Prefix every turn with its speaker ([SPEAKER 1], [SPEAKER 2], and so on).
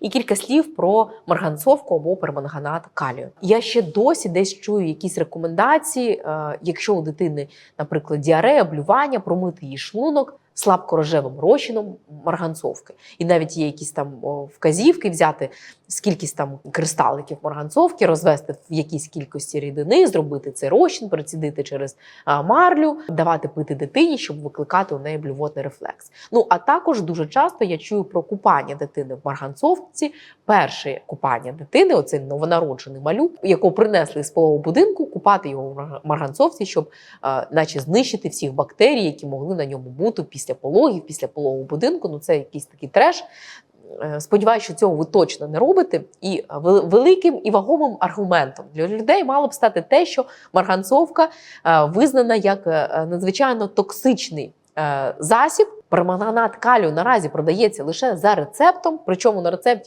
[SPEAKER 1] І кілька слів про марганцовку або перманганат калію. Я ще досі десь чую якісь рекомендації, е, якщо у дитини, наприклад, діарея, блювання, промити її шлунок слабкорожевим розчином марганцовки. І навіть є якісь там вказівки взяти скількись там кристаликів марганцовки, розвести в якійсь кількості рідини, зробити цей розчин, процідити через марлю, давати пити дитині, щоб викликати у неї блювотний рефлекс. Ну а також дуже часто я чую про купання дитини в марганцовці. Перше купання дитини, оцей новонароджений малюк, якого принесли з полового будинку, купати його в марга- марганцовці, щоб наче знищити всіх бактерій, які могли на ньому бути після пологів, після пологового будинку. Ну це якийсь такий треш. Е, Сподіваюся, що цього ви точно не робите. І великим і вагомим аргументом для людей мало б стати те, що марганцовка е, визнана як е, надзвичайно токсичний е, засіб. Перманганат калію наразі продається лише за рецептом, причому на рецепті